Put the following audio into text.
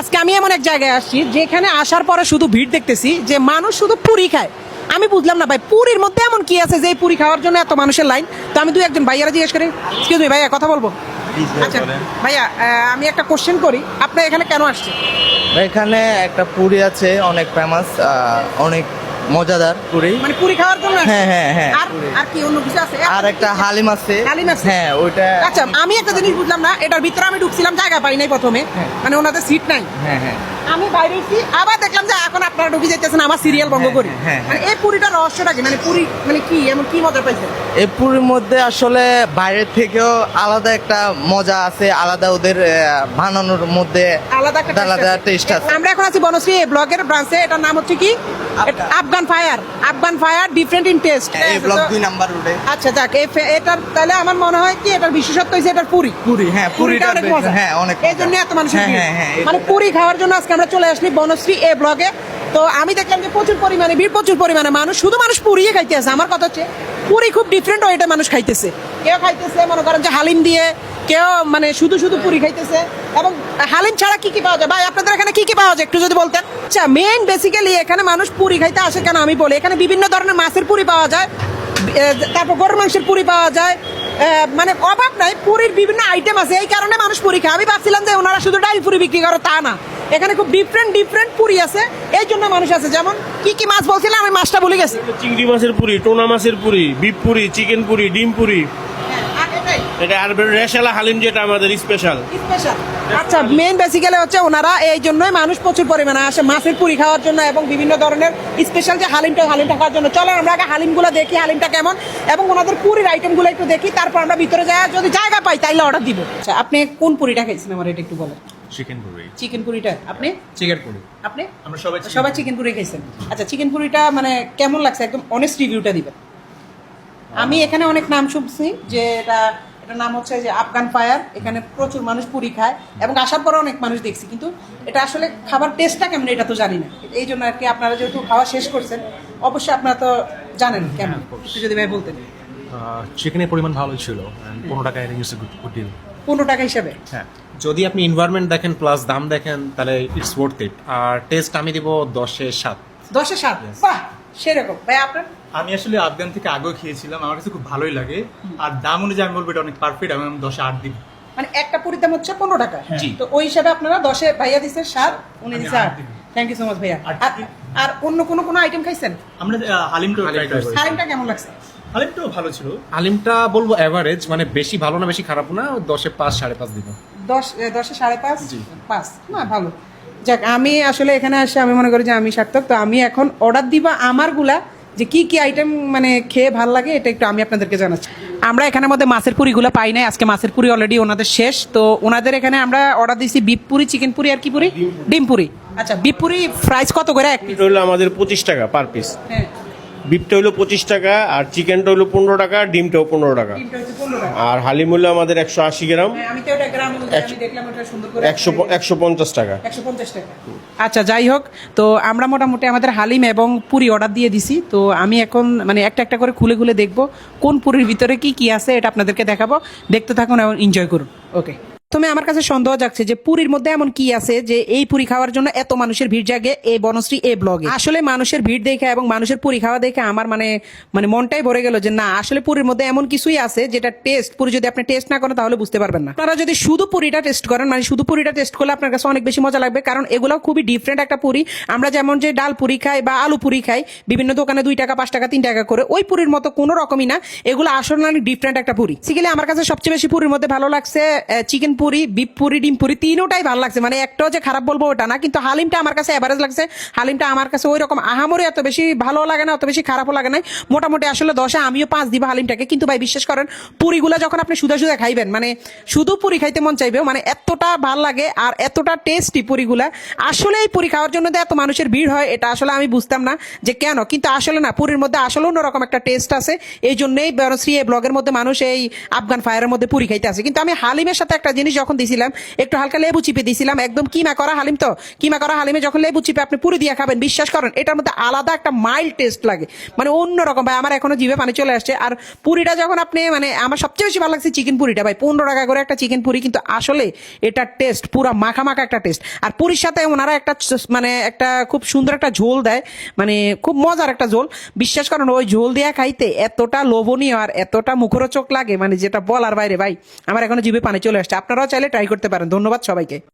আজকে আমি এমন এক জায়গায় আসছি যেখানে আসার পরে শুধু ভিড় দেখতেছি যে মানুষ শুধু পুরি খায়। আমি বুঝলাম না ভাই পুরীর মধ্যে এমন কি আছে যে পুরি খাওয়ার জন্য এত মানুষের লাইন? তো আমি দুই একজন ভাইয়ারা জিজ্ঞেস করি এক্সকিউজ মি ভাইয়া কথা বলব? আচ্ছা ভাইয়া আমি একটা কোশ্চেন করি আপনি এখানে কেন আসছেন? এখানে একটা পুরি আছে অনেক ফেমাস অনেক মজাদার। পুরি। মানে পুরি খাওয়ার জন্য হ্যাঁ, হ্যাঁ, হ্যাঁ, আর আর কি অন্য কিছু আছে? আর একটা হালিম আছে। হালিম আছে? হ্যাঁ ওইটা আচ্ছা আমি একটা জিনিস বুঝলাম না এটার ভিতরে আমি ঢুকছিলাম জায়গা পাই নাই প্রথমে। হ্যাঁ। মানে ওনাদের সিট নাই। হ্যাঁ হ্যাঁ। আমি বাইরে আবার দেখলাম যে এখন আপনারা ঢুকে যাইতেছেন আমার সিরিয়াল ভঙ্গ হ্যাঁ, করি। হ্যাঁ, মানে এই পুরিটার রহস্যটা কি? মানে পুরি মানে কি? এমন কি মজা পাইছেন? এই পুরির মধ্যে আসলে বাইরের থেকেও আলাদা একটা মজা আছে আলাদা ওদের বানানোর মধ্যে আলাদা একটা আলাদা টেস্ট আছে। আমরা এখন আছি বনশ্রী ব্লগের ব্রাঞ্চে এটার নাম হচ্ছে কি? Afghan. Fire Afghan fire different in taste এই ব্লক দুই নাম্বার রোডে আচ্ছা যাক এটার তাহলে আমার মনে হয় কি এটার বিশেষত্ব হচ্ছে এটার পুরি। পুরি হ্যাঁ পুরিটা অনেক মজা। হ্যাঁ অনেক এই জন্য এত মানুষের হ্যাঁ হ্যাঁ হ্যাঁ মানে পুরি খাওয়ার জন্য আজকে আমরা চলে আসলি বনশ্রী এ ব্লগে তো আমি দেখলাম যে প্রচুর পরিমাণে ভিড় প্রচুর পরিমাণে মানুষ শুধু মানুষ পুরিয়ে খাইতে আছে আমার কথা হচ্ছে পুরি খুব ডিফারেন্ট ওয়েটা মানুষ খাইতেছে। কেউ খাইতেছে মনে করেন যে হালিম দিয়ে কেউ মানে শুধু শুধু পুরি খাইতেছে। এবং হালিম ছাড়া কি কি পাওয়া যায়? ভাই, আপনাদের এখানে কি কি পাওয়া যায়? একটু যদি বলতেন। আচ্ছা মেইন বেসিক্যালি এখানে মানুষ পুরি খাইতে আসে কেন? আমি বলি, এখানে বিভিন্ন ধরনের মাছের পুরি পাওয়া যায়। তারপর গরুর মাংসের পুরি পাওয়া যায়। মানে অভাব নাই, পুরীর বিভিন্ন আইটেম আছে, এই কারণে মানুষ পুরি খায়। আমি ভাবছিলাম যে ওনারা শুধু ডাইল পুরি বিক্রি করে, তা না। এখানে খুব ডিফারেন্ট ডিফারেন্ট পুরি আছে, এই জন্য মানুষ আছে। যেমন, কি কি মাছ বলছিলাম? আমি মাছটা ভুলে গেছি। চিংড়ি মাছের পুরি, টোনা মাছের পুরি, বিপ পুরি, চিকেন পুরি, ডিম পুরি। এটা আর রেশালা হালিম যেটা আমাদের স্পেশাল স্পেশাল আচ্ছা মেইন বেসিক্যালি হচ্ছে ওনারা এই জন্যই মানুষ প্রচুর পরিমাণে আসে মাছের পুরি খাওয়ার জন্য এবং বিভিন্ন ধরনের স্পেশাল যে হালিমটা হালিমটা খাওয়ার জন্য। চলো আমরা আগে হালিমগুলো দেখি হালিমটা কেমন। এবং ওনাদের পুরির আইটেমগুলো একটু দেখি তারপর আমরা ভিতরে যাই। যদি জায়গা পাই তাইলে অর্ডার দিব। আচ্ছা আপনি কোন পুরিটা খাইছেন আমার এটা একটু বলেন। চিকেন পুরি। চিকেন পুরিটা আপনি? চিকেন পুরি। আপনি? আমরা সবাই সবাই চিকেন পুরি খাইছেন আচ্ছা চিকেন পুরিটা মানে কেমন লাগছে? একদম অনেস্ট রিভিউটা দিবেন। আমি এখানে অনেক নাম শুনছি যে এটা এটার নাম হচ্ছে যে আফগান ফায়ার এখানে প্রচুর মানুষ পুরি খায় এবং আসার পরে অনেক মানুষ দেখছি। কিন্তু এটা আসলে খাবার টেস্টটা কেমন এটা তো জানি না। এই জন্য আর কি আপনারা যেহেতু খাওয়া শেষ করছেন অবশ্যই আপনারা তো জানেন কেমন। একটু যদি ভাই বলতেন। চিকেনের পরিমাণ ভালো ছিল পনেরো গুড গুড ডিল পনেরো টাকা হিসাবে? হ্যাঁ যদি আপনি এনভায়রনমেন্ট দেখেন প্লাস দাম দেখেন তাহলে ইটস ওয়ার্থ ইট আর টেস্ট আমি দিব দশে সাত। দশে সাত? বাহ সেরকম। ভাই আপনার? আমি আসলে আফগান থেকে আগেও খেয়েছিলাম আমার কাছে খুব ভালোই লাগে। আর দাম অনুযায়ী আমি বলব এটা অনেক পারফেক্ট আমি দশে আট দিব। মানে একটা পুরীর দাম হচ্ছে পনেরো টাকা। জি। তো ওই হিসাবে আপনারা দশে ভাইয়া দিচ্ছে সাত উনি দিচ্ছে আট থ্যাংক ইউ সো মাচ ভাইয়া। আর অন্য কোনো কোনো আইটেম খাইছেন? আমরা হালিমটা হালিমটা কেমন লাগছে? হালিমটাও ভালো ছিল। আলিমটা বলব অ্যাভারেজ মানে বেশি ভালো না বেশি খারাপ না দশে পাঁচ সাড়ে পাঁচ দিব। দশ দশে সাড়ে পাঁচ? পাঁচ। না ভালো। যাক আমি আসলে এখানে আসে আমি মনে করি যে আমি সার্থক তো আমি এখন অর্ডার দিবা আমারগুলা যে কি কি আইটেম মানে খেয়ে ভালো লাগে এটা একটু আমি আপনাদেরকে জানাচ্ছি। আমরা এখানের মধ্যে মাছের পুরিগুলো পাই নাই আজকে মাছের পুরি অলরেডি ওনাদের শেষ। তো ওনাদের এখানে আমরা অর্ডার দিয়েছি বিপ পুরি চিকেন পুরি আর কি পুরি? ডিম পুরি। আচ্ছা বিপ পুরি প্রাইস কত করে এক পিস হলো আমাদের পঁচিশ টাকা পার পিস হ্যাঁ। বিপটা হলো পঁচিশ টাকা আর চিকেনটা হলো পনেরো টাকা ডিমটাও পনেরো টাকা। ডিমটা হচ্ছে পনেরো টাকা। আর হালিম হলো আমাদের একশো আশি গ্রাম। হ্যাঁ, একশো- পঞ্চাশ টাকা। পঞ্চাশ আচ্ছা যাই হোক তো আমরা মোটামুটি আমাদের হালিম এবং পুরি অর্ডার দিয়ে দিছি। তো আমি এখন মানে একটা একটা করে খুলে খুলে দেখব কোন পুরীর ভিতরে কি কি আছে এটা আপনাদেরকে দেখাবো। দেখতে থাকুন এবং এনজয় করুন। ওকে তুমি আমার কাছে সন্দেহ যাচ্ছে যে পুরীর মধ্যে এমন কি আছে যে এই পুরি খাওয়ার জন্য এত মানুষের ভিড় জাগে এই বনশ্রী, এই ব্লগে? আসলে মানুষের ভিড় দেখে এবং মানুষের পুরি খাওয়া দেখে আমার মানে মানে মনটাই ভরে গেল যে না, আসলে পুরীর মধ্যে এমন কিছুই আছে যেটা টেস্ট পুরি যদি আপনি টেস্ট না করেন তাহলে বুঝতে পারবেন না। আপনারা যদি শুধু পুরিটা টেস্ট করেন মানে শুধু পুরিটা টেস্ট করলে আপনার কাছে অনেক বেশি মজা লাগবে, কারণ এগুলো খুবই ডিফারেন্ট একটা পুরি। আমরা যেমন যে ডাল পুরি খাই বা আলু পুরি খাই, বিভিন্ন দোকানে দুই টাকা, পাঁচ টাকা, তিন টাকা করে, ওই পুরির মতো কোনো রকমই না। এগুলো আসলে অনেক ডিফারেন্ট একটা পুরি। সিগেলে আমার কাছে সবচেয়ে বেশি পুরির মধ্যে ভালো লাগছে চিকেন পুরি, বিপ পুরি, ডিম পুরি, তিনোটাই ভালো লাগছে। মানে একটাও যে খারাপ বলব ওটা না, কিন্তু হালিমটা আমার কাছে এভারেজ লাগছে। হালিমটা আমার কাছে ওই রকম আহামরি এত বেশি ভালো লাগে না, অত বেশি খারাপও লাগে না। মোটামুটি আসলে দশে আমিও পাঁচ দিব হালিমটাকে। কিন্তু ভাই বিশ্বাস করেন, পুরিগুলো যখন আপনি সুদা সুদা খাইবেন মানে শুধু পুরি খাইতে মন চাইবেও মানে এতটা ভালো লাগে আর এতটা টেস্টি পুরিগুলা। আসলে এই পুরি খাওয়ার জন্য এত মানুষের ভিড় হয়, এটা আসলে আমি বুঝতাম না যে কেন। কিন্তু আসলে না, পুরীর মধ্যে আসলে অন্যরকম একটা টেস্ট আছে। এই জন্যই এই ব্লগের মধ্যে মানুষ এই আফগান ফায়ারের মধ্যে পুরি খাইতে আসে। কিন্তু আমি হালিমের সাথে একটা জিনিস জিনিস যখন দিছিলাম, একটু হালকা লেবু চিপে দিছিলাম, একদম কিমা করা হালিম তো, কিমা করা হালিমে যখন লেবু চিপে আপনি পুরি দিয়ে খাবেন, বিশ্বাস করেন, এটার মধ্যে আলাদা একটা মাইল্ড টেস্ট লাগে। মানে অন্যরকম ভাই, আমার এখনও জিভে পানি চলে আসছে। আর পুরিটা যখন আপনি মানে আমার সবচেয়ে বেশি ভালো লাগছে চিকেন পুরিটা ভাই, পনেরো টাকা করে একটা চিকেন পুরি, কিন্তু আসলে এটা টেস্ট পুরা মাখা মাখা একটা টেস্ট আর পুরীর সাথে ওনারা একটা মানে একটা খুব সুন্দর একটা ঝোল দেয় মানে খুব মজার একটা ঝোল। বিশ্বাস করেন, ওই ঝোল দিয়ে খাইতে এতটা লোভনীয় আর এতটা মুখরোচক লাগে মানে যেটা বলার বাইরে ভাই, আমার এখনও জিভে পানি চলে আসছে। আপনারাও চাইলে ট্রাই করতে পারেন। ধন্যবাদ সবাইকে।